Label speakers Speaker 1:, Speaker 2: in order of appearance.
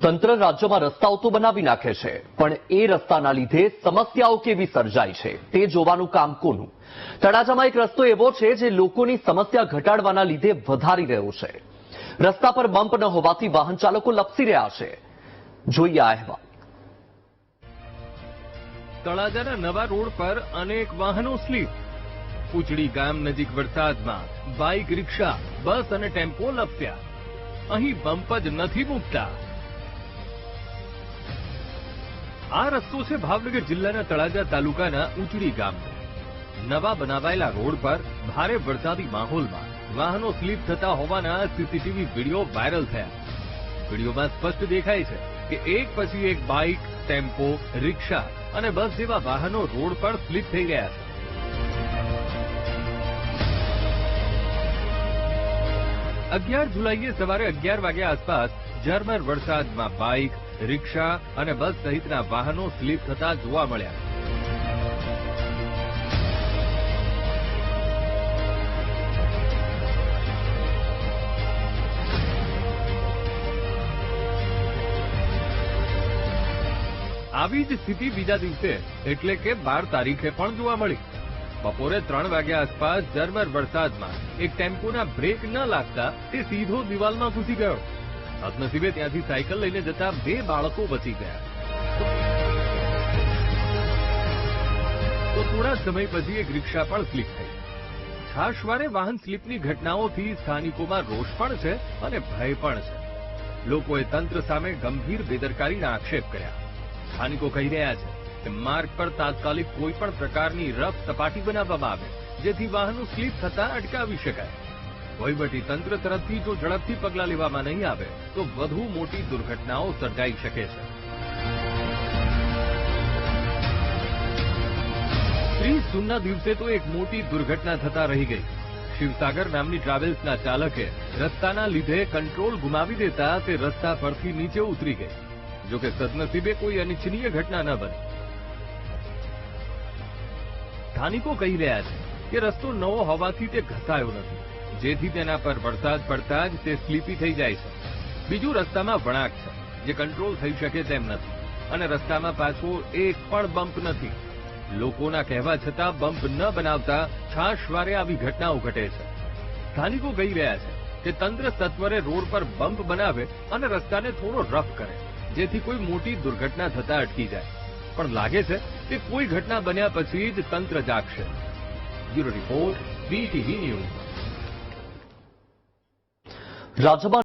Speaker 1: તંત્ર રાજ્યમાં રસ્તાઓ તો બનાવી નાખે છે, પણ એ રસ્તાના લીધે સમસ્યાઓ કેવી સર્જાય છે, તે જોવાનું કામ કોનું? તળાજામાં એક રસ્તો એવો છે જે લોકોની સમસ્યા ઘટાડવાના લીધે વધારી રહ્યો છે. રસ્તા પર બમ્પ ન હોવાથી વાહન ચાલકો લપસી રહ્યા છે. જોઈએ આ અહેવાલ.
Speaker 2: તળાજાના નવા રોડ પર અનેક વાહનો સ્લીપ. ઉચડી ગામ નજીક વરસાદમાં બાઇક રિક્ષા, બસ અને ટેમ્પો લપસ્યા. અહીં બમ્પ જ નથી મૂકતા. આ રસ્તો છે ભાવનગર જિલ્લાના તળાજા તાલુકાના ઉચડી ગામનો નવા બનાવાયેલા રોડ પર ભારે વરસાદી માહોલમાં વાહનો સ્લીપ થતા હોવાના સીસીટીવી વીડિયો વાયરલ થયા. વિડીયોમાં સ્પષ્ટ દેખાય છે કે એક પછી એક બાઇક, ટેમ્પો, રિક્ષા અને બસ જેવા વાહનો રોડ પર સ્લીપ થઈ ગયા છે. અગિયાર જુલાઈએ સવારે અગિયાર વાગ્યા આસપાસ ઝરમર વરસાદમાં બાઇક, રિક્ષા અને બસ સહિતના વાહનો સ્લીપ થતા જોવા મળ્યા. આવી જ સ્થિતિ બીજા દિવસે, એટલે કે બાર તારીખે પણ જોવા મળી. બપોરે ત્રણ વાગ્યા આસપાસ ઝરમર વરસાદમાં એક ટેમ્પોના બ્રેક ન લાગતા તે સીધો દિવાલમાં ઘૂસી ગયો. સદનસીબે ત્યાંથી સાયકલ લઈને જતા બે બાળકો બચી ગયા. તો થોડા સમય પછી એક રિક્ષા પણ સ્લીપ થઈ. છાશવારે વાહન સ્લીપની ઘટનાઓથી સ્થાનિકોમાં રોષ પણ છે અને ભય પણ છે. લોકોએ તંત્ર સામે ગંભીર બેદરકારીના આક્ષેપ કર્યા. સ્થાનિકો કહી રહ્યા છે કે માર્ગ પર તાત્કાલિક કોઈ પણ પ્રકારની રફ સપાટી બનાવવામાં આવે, જેથી વાહનો સ્લીપ થતા અટકાવી શકાય. વહીવટી તંત્ર તરફથી જો ઝડપથી પગલાં લેવામાં નહીં આવે, તો વધુ મોટી દુર્ઘટનાઓ સર્જાઈ શકે છે. ત્રીસ જૂનના દિવસે તો એક મોટી દુર્ઘટના થતા રહી ગઈ. શિવસાગર નામની ટ્રાવેલ્સના ચાલકે રસ્તાના લીધે કંટ્રોલ ગુમાવી દેતા તે રસ્તા પરથી નીચે ઉતરી ગઈ. જોકે સદનસીબે કોઈ અનિચ્છનીય ઘટના ન બની. સ્થાનિકો કહી રહ્યા છે કે રસ્તો નવો હોવાથી તે ઘસાયો નથી. જેથી તેના પર વરસાદ પડતા જ તે સ્લીપી થઈ જાય છે. બીજું રસ્તામાં વળાંક છે, જે કંટ્રોલ થઈ શકે તેમ નથી અને રસ્તામાં પાછો એક પણ બમ્પ નથી. લોકોના કહેવા છતાં બમ્પ ન બનાવતા છાશવારે આવી ઘટનાઓ ઘટે છે. સ્થાનિકો કહી રહ્યા છે કે તંત્ર સત્વરે રોડ પર બમ્પ બનાવે અને રસ્તાને થોડો રફ કરે, જેથી કોઈ મોટી દુર્ઘટના થતા અટકી જાય. પણ લાગે છે કે કોઈ ઘટના બન્યા પછી જ તંત્ર જાગશે. બ્યુરો રિપોર્ટ બીટીવી ન્યૂઝ
Speaker 1: રાજ્યમાં